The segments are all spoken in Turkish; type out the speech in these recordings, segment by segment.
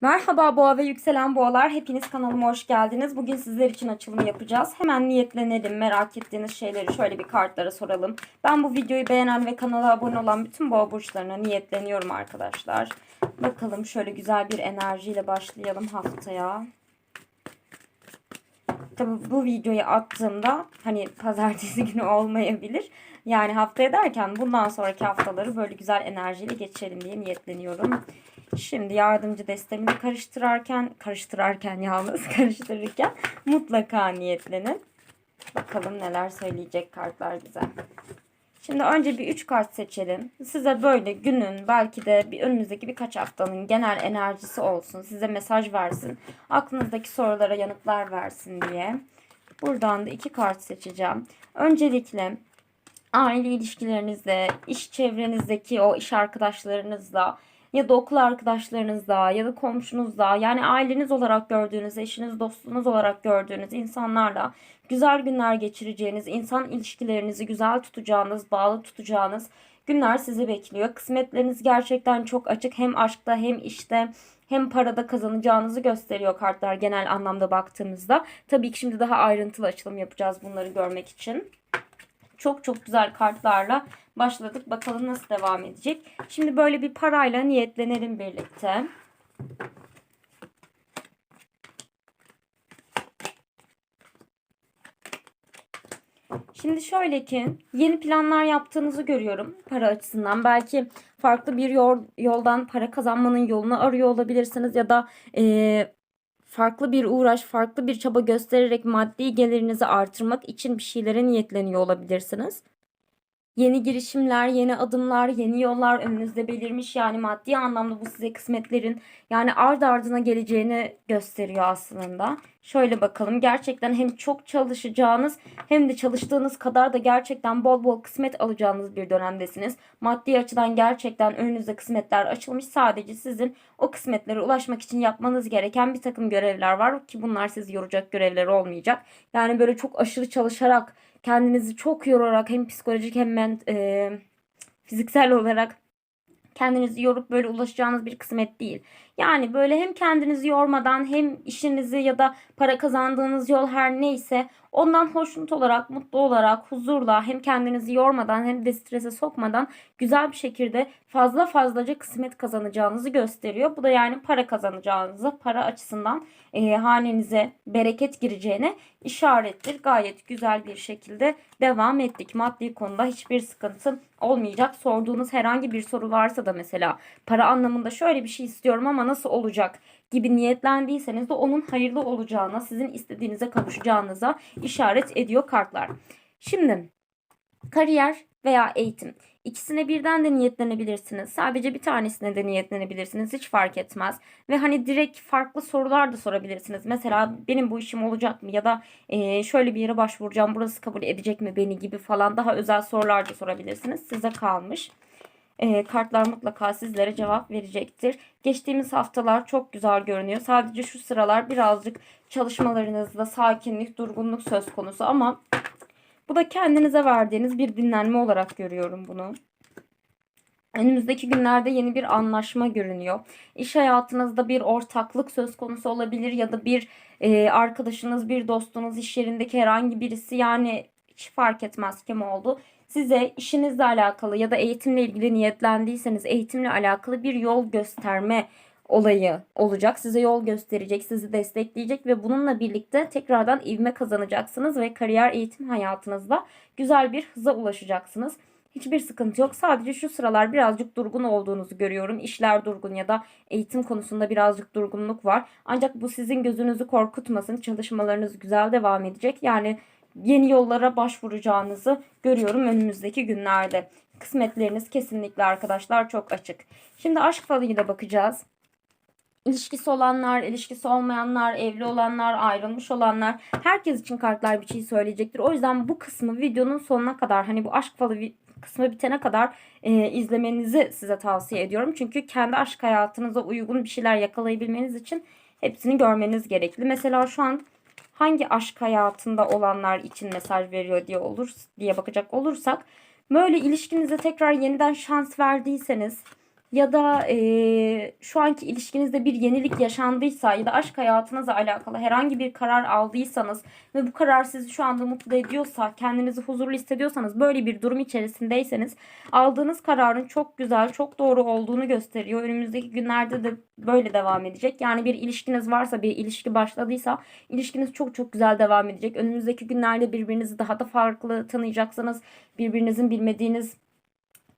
Merhaba boğa ve yükselen boğalar. Hepiniz kanalıma hoş geldiniz. Bugün sizler için açılımı yapacağız. Hemen niyetlenelim. Merak ettiğiniz şeyleri şöyle bir kartlara soralım. Ben bu videoyu beğenen ve kanala abone olan bütün boğa burçlarına niyetleniyorum arkadaşlar. Bakalım şöyle güzel bir enerjiyle başlayalım haftaya. Tabi bu videoyu attığımda hani pazartesi günü olmayabilir. Yani haftaya derken bundan sonraki haftaları böyle güzel enerjiyle geçirelim diye niyetleniyorum. Şimdi yardımcı destemi de karıştırırken, karıştırırken yalnız karıştırırken mutlaka niyetlenin. Bakalım neler söyleyecek kartlar bize. Şimdi önce bir 3 kart seçelim. Size böyle günün belki de bir önümüzdeki birkaç haftanın genel enerjisi olsun. Size mesaj versin. Aklınızdaki sorulara yanıtlar versin diye. Buradan da iki kart seçeceğim. Öncelikle aile ilişkilerinizde, iş çevrenizdeki o iş arkadaşlarınızla ya da okul arkadaşlarınızla ya da komşunuzla yani aileniz olarak gördüğünüz, eşiniz, dostunuz olarak gördüğünüz insanlarla güzel günler geçireceğiniz, insan ilişkilerinizi güzel tutacağınız, bağlı tutacağınız günler sizi bekliyor. Kısmetleriniz gerçekten çok açık. Hem aşkta hem işte hem parada kazanacağınızı gösteriyor kartlar genel anlamda baktığımızda. Tabii ki şimdi daha ayrıntılı açılım yapacağız bunları görmek için. Çok çok güzel kartlarla başladık. Bakalım nasıl devam edecek. Şimdi böyle bir parayla niyetlenelim birlikte. Şimdi şöyle ki yeni planlar yaptığınızı görüyorum para açısından. Belki farklı bir yol, yoldan para kazanmanın yolunu arıyor olabilirsiniz ya da e, farklı bir uğraş, farklı bir çaba göstererek maddi gelirinizi artırmak için bir şeylere niyetleniyor olabilirsiniz. Yeni girişimler, yeni adımlar, yeni yollar önünüzde belirmiş. Yani maddi anlamda bu size kısmetlerin yani ard ardına geleceğini gösteriyor aslında. Şöyle bakalım. Gerçekten hem çok çalışacağınız hem de çalıştığınız kadar da gerçekten bol bol kısmet alacağınız bir dönemdesiniz. Maddi açıdan gerçekten önünüzde kısmetler açılmış. Sadece sizin o kısmetlere ulaşmak için yapmanız gereken bir takım görevler var ki bunlar sizi yoracak görevler olmayacak. Yani böyle çok aşırı çalışarak kendinizi çok yorarak hem psikolojik hem ment, e, fiziksel olarak kendinizi yorup böyle ulaşacağınız bir kısmet değil. Yani böyle hem kendinizi yormadan hem işinizi ya da para kazandığınız yol her neyse ondan hoşnut olarak, mutlu olarak, huzurla hem kendinizi yormadan hem de strese sokmadan güzel bir şekilde fazla fazlaca kısmet kazanacağınızı gösteriyor. Bu da yani para kazanacağınızı, para açısından e, hanenize bereket gireceğine işarettir. Gayet güzel bir şekilde devam ettik. Maddi konuda hiçbir sıkıntı olmayacak. Sorduğunuz herhangi bir soru varsa da mesela para anlamında şöyle bir şey istiyorum ama nasıl olacak gibi niyetlendiyseniz de onun hayırlı olacağına, sizin istediğinize kavuşacağınıza işaret ediyor kartlar. Şimdi kariyer veya eğitim. İkisine birden de niyetlenebilirsiniz. Sadece bir tanesine de niyetlenebilirsiniz. Hiç fark etmez. Ve hani direkt farklı sorular da sorabilirsiniz. Mesela benim bu işim olacak mı? Ya da e, şöyle bir yere başvuracağım. Burası kabul edecek mi beni gibi falan daha özel sorular da sorabilirsiniz. Size kalmış. E, kartlar mutlaka sizlere cevap verecektir. Geçtiğimiz haftalar çok güzel görünüyor. Sadece şu sıralar birazcık çalışmalarınızda sakinlik, durgunluk söz konusu ama bu da kendinize verdiğiniz bir dinlenme olarak görüyorum bunu. Önümüzdeki günlerde yeni bir anlaşma görünüyor. İş hayatınızda bir ortaklık söz konusu olabilir ya da bir e, arkadaşınız, bir dostunuz, iş yerindeki herhangi birisi yani hiç fark etmez kim oldu. Size işinizle alakalı ya da eğitimle ilgili niyetlendiyseniz eğitimle alakalı bir yol gösterme olayı olacak. Size yol gösterecek, sizi destekleyecek ve bununla birlikte tekrardan ivme kazanacaksınız ve kariyer eğitim hayatınızda güzel bir hıza ulaşacaksınız. Hiçbir sıkıntı yok. Sadece şu sıralar birazcık durgun olduğunuzu görüyorum. İşler durgun ya da eğitim konusunda birazcık durgunluk var. Ancak bu sizin gözünüzü korkutmasın. Çalışmalarınız güzel devam edecek. Yani yeni yollara başvuracağınızı görüyorum önümüzdeki günlerde. Kısmetleriniz kesinlikle arkadaşlar çok açık. Şimdi aşk falıyla bakacağız ilişkisi olanlar, ilişkisi olmayanlar, evli olanlar, ayrılmış olanlar herkes için kartlar bir şey söyleyecektir. O yüzden bu kısmı videonun sonuna kadar hani bu aşk falı kısmı bitene kadar e, izlemenizi size tavsiye ediyorum. Çünkü kendi aşk hayatınıza uygun bir şeyler yakalayabilmeniz için hepsini görmeniz gerekli. Mesela şu an hangi aşk hayatında olanlar için mesaj veriyor diye olur diye bakacak olursak böyle ilişkinize tekrar yeniden şans verdiyseniz ya da e, şu anki ilişkinizde bir yenilik yaşandıysa ya da aşk hayatınızla alakalı herhangi bir karar aldıysanız ve bu karar sizi şu anda mutlu ediyorsa, kendinizi huzurlu hissediyorsanız, böyle bir durum içerisindeyseniz aldığınız kararın çok güzel, çok doğru olduğunu gösteriyor. Önümüzdeki günlerde de böyle devam edecek. Yani bir ilişkiniz varsa, bir ilişki başladıysa ilişkiniz çok çok güzel devam edecek. Önümüzdeki günlerde birbirinizi daha da farklı tanıyacaksınız. Birbirinizin bilmediğiniz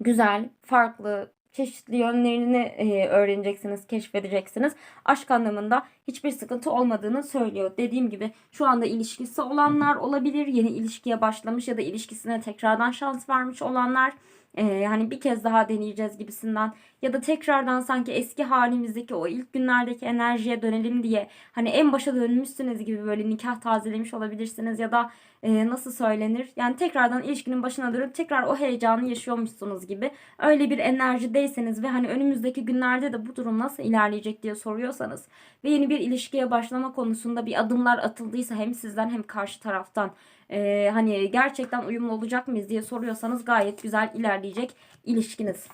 güzel, farklı, çeşitli yönlerini e, öğreneceksiniz, keşfedeceksiniz. Aşk anlamında hiçbir sıkıntı olmadığını söylüyor. Dediğim gibi şu anda ilişkisi olanlar olabilir. Yeni ilişkiye başlamış ya da ilişkisine tekrardan şans vermiş olanlar. E, hani bir kez daha deneyeceğiz gibisinden. Ya da tekrardan sanki eski halimizdeki o ilk günlerdeki enerjiye dönelim diye hani en başa dönmüşsünüz gibi böyle nikah tazelemiş olabilirsiniz ya da e, nasıl söylenir? Yani tekrardan ilişkinin başına dönüp tekrar o heyecanı yaşıyormuşsunuz gibi öyle bir enerjideyseniz ve hani önümüzdeki günlerde de bu durum nasıl ilerleyecek diye soruyorsanız ve yeni bir ilişkiye başlama konusunda bir adımlar atıldıysa hem sizden hem karşı taraftan e, hani gerçekten uyumlu olacak mıyız diye soruyorsanız gayet güzel ilerleyecek ilişkiniz.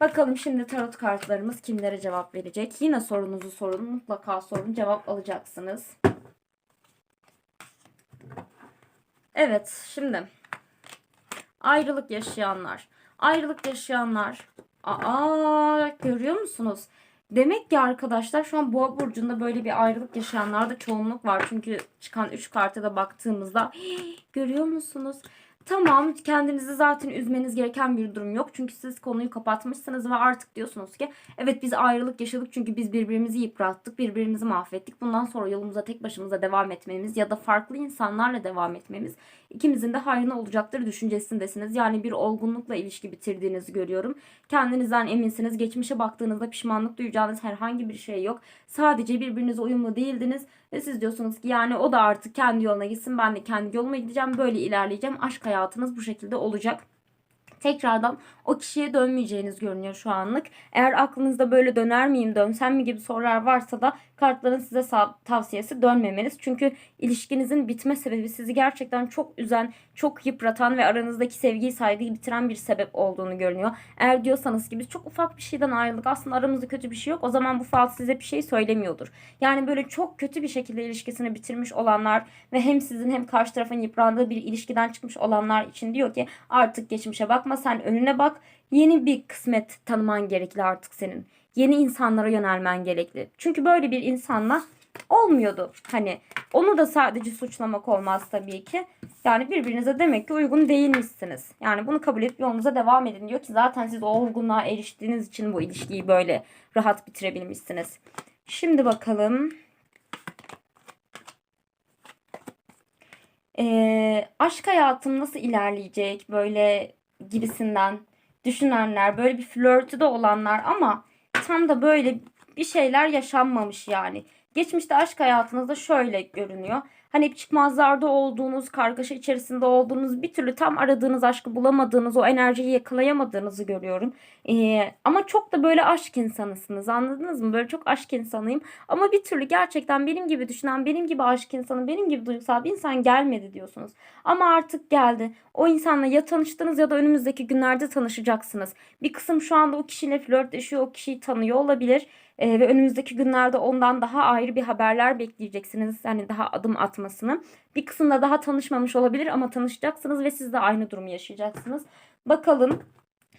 Bakalım şimdi tarot kartlarımız kimlere cevap verecek. Yine sorunuzu sorun. Mutlaka sorun. Cevap alacaksınız. Evet şimdi ayrılık yaşayanlar. Ayrılık yaşayanlar. Aa görüyor musunuz? Demek ki arkadaşlar şu an Boğa burcunda böyle bir ayrılık yaşayanlarda çoğunluk var. Çünkü çıkan 3 karta da baktığımızda görüyor musunuz? Tamam kendinizi zaten üzmeniz gereken bir durum yok. Çünkü siz konuyu kapatmışsınız ve artık diyorsunuz ki evet biz ayrılık yaşadık çünkü biz birbirimizi yıprattık, birbirimizi mahvettik. Bundan sonra yolumuza tek başımıza devam etmemiz ya da farklı insanlarla devam etmemiz ikimizin de hayrına olacaktır düşüncesindesiniz. Yani bir olgunlukla ilişki bitirdiğinizi görüyorum. Kendinizden eminsiniz. Geçmişe baktığınızda pişmanlık duyacağınız herhangi bir şey yok. Sadece birbirinize uyumlu değildiniz ve siz diyorsunuz ki yani o da artık kendi yoluna gitsin ben de kendi yoluma gideceğim böyle ilerleyeceğim. Aşk hayatınız bu şekilde olacak tekrardan o kişiye dönmeyeceğiniz görünüyor şu anlık. Eğer aklınızda böyle döner miyim, dönsem mi gibi sorular varsa da kartların size tavsiyesi dönmemeniz. Çünkü ilişkinizin bitme sebebi sizi gerçekten çok üzen, çok yıpratan ve aranızdaki sevgiyi, saygıyı bitiren bir sebep olduğunu görünüyor. Eğer diyorsanız ki biz çok ufak bir şeyden ayrıldık aslında aramızda kötü bir şey yok o zaman bu fal size bir şey söylemiyordur. Yani böyle çok kötü bir şekilde ilişkisini bitirmiş olanlar ve hem sizin hem karşı tarafın yıprandığı bir ilişkiden çıkmış olanlar için diyor ki artık geçmişe bakma sen önüne bak yeni bir kısmet tanıman gerekli artık senin yeni insanlara yönelmen gerekli. Çünkü böyle bir insanla olmuyordu. Hani onu da sadece suçlamak olmaz tabii ki. Yani birbirinize demek ki uygun değilmişsiniz. Yani bunu kabul edip yolunuza devam edin diyor ki zaten siz o olgunluğa eriştiğiniz için bu ilişkiyi böyle rahat bitirebilmişsiniz. Şimdi bakalım. Ee, aşk hayatım nasıl ilerleyecek böyle gibisinden düşünenler, böyle bir flörtü de olanlar ama tam da böyle bir şeyler yaşanmamış yani. Geçmişte aşk hayatınızda şöyle görünüyor. Hani hep çıkmazlarda olduğunuz, kargaşa içerisinde olduğunuz, bir türlü tam aradığınız aşkı bulamadığınız, o enerjiyi yakalayamadığınızı görüyorum. Ee, ama çok da böyle aşk insanısınız anladınız mı? Böyle çok aşk insanıyım. Ama bir türlü gerçekten benim gibi düşünen, benim gibi aşk insanı, benim gibi duygusal bir insan gelmedi diyorsunuz. Ama artık geldi. O insanla ya tanıştınız ya da önümüzdeki günlerde tanışacaksınız. Bir kısım şu anda o kişiyle flörtleşiyor, o kişiyi tanıyor olabilir. Ee, ve önümüzdeki günlerde ondan daha ayrı bir haberler bekleyeceksiniz. Yani daha adım atmasını. Bir kısımda daha tanışmamış olabilir ama tanışacaksınız ve siz de aynı durumu yaşayacaksınız. Bakalım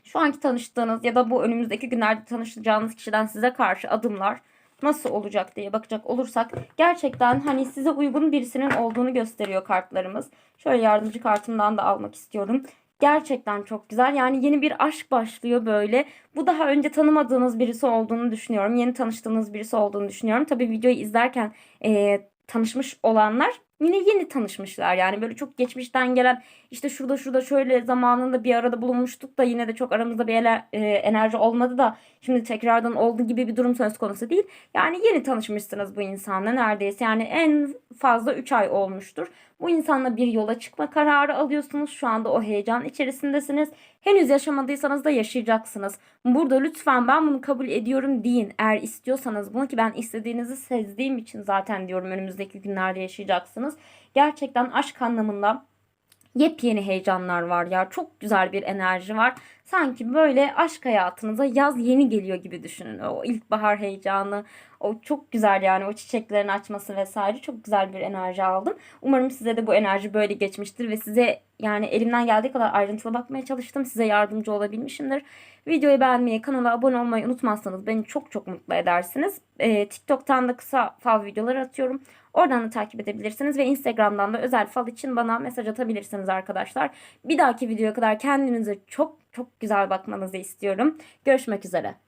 şu anki tanıştığınız ya da bu önümüzdeki günlerde tanışacağınız kişiden size karşı adımlar nasıl olacak diye bakacak olursak gerçekten hani size uygun birisinin olduğunu gösteriyor kartlarımız. Şöyle yardımcı kartımdan da almak istiyorum. Gerçekten çok güzel. Yani yeni bir aşk başlıyor böyle. Bu daha önce tanımadığınız birisi olduğunu düşünüyorum. Yeni tanıştığınız birisi olduğunu düşünüyorum. Tabii videoyu izlerken e, tanışmış olanlar yine yeni tanışmışlar. Yani böyle çok geçmişten gelen işte şurada şurada şöyle zamanında bir arada bulunmuştuk da yine de çok aramızda bir ele, e, enerji olmadı da şimdi tekrardan oldu gibi bir durum söz konusu değil. Yani yeni tanışmışsınız bu insanla neredeyse. Yani en fazla 3 ay olmuştur. Bu insanla bir yola çıkma kararı alıyorsunuz. Şu anda o heyecan içerisindesiniz. Henüz yaşamadıysanız da yaşayacaksınız. Burada lütfen ben bunu kabul ediyorum deyin. Eğer istiyorsanız bunu ki ben istediğinizi sezdiğim için zaten diyorum önümüzdeki günlerde yaşayacaksınız. Gerçekten aşk anlamında yepyeni heyecanlar var ya. Çok güzel bir enerji var. Sanki böyle aşk hayatınıza yaz yeni geliyor gibi düşünün. O ilkbahar heyecanı, o çok güzel yani o çiçeklerin açması vesaire çok güzel bir enerji aldım. Umarım size de bu enerji böyle geçmiştir ve size yani elimden geldiği kadar ayrıntılı bakmaya çalıştım. Size yardımcı olabilmişimdir. Videoyu beğenmeyi, kanala abone olmayı unutmazsanız beni çok çok mutlu edersiniz. Ee, TikTok'tan da kısa fal videoları atıyorum. Oradan da takip edebilirsiniz ve Instagram'dan da özel fal için bana mesaj atabilirsiniz arkadaşlar. Bir dahaki videoya kadar kendinize çok çok güzel bakmanızı istiyorum. Görüşmek üzere.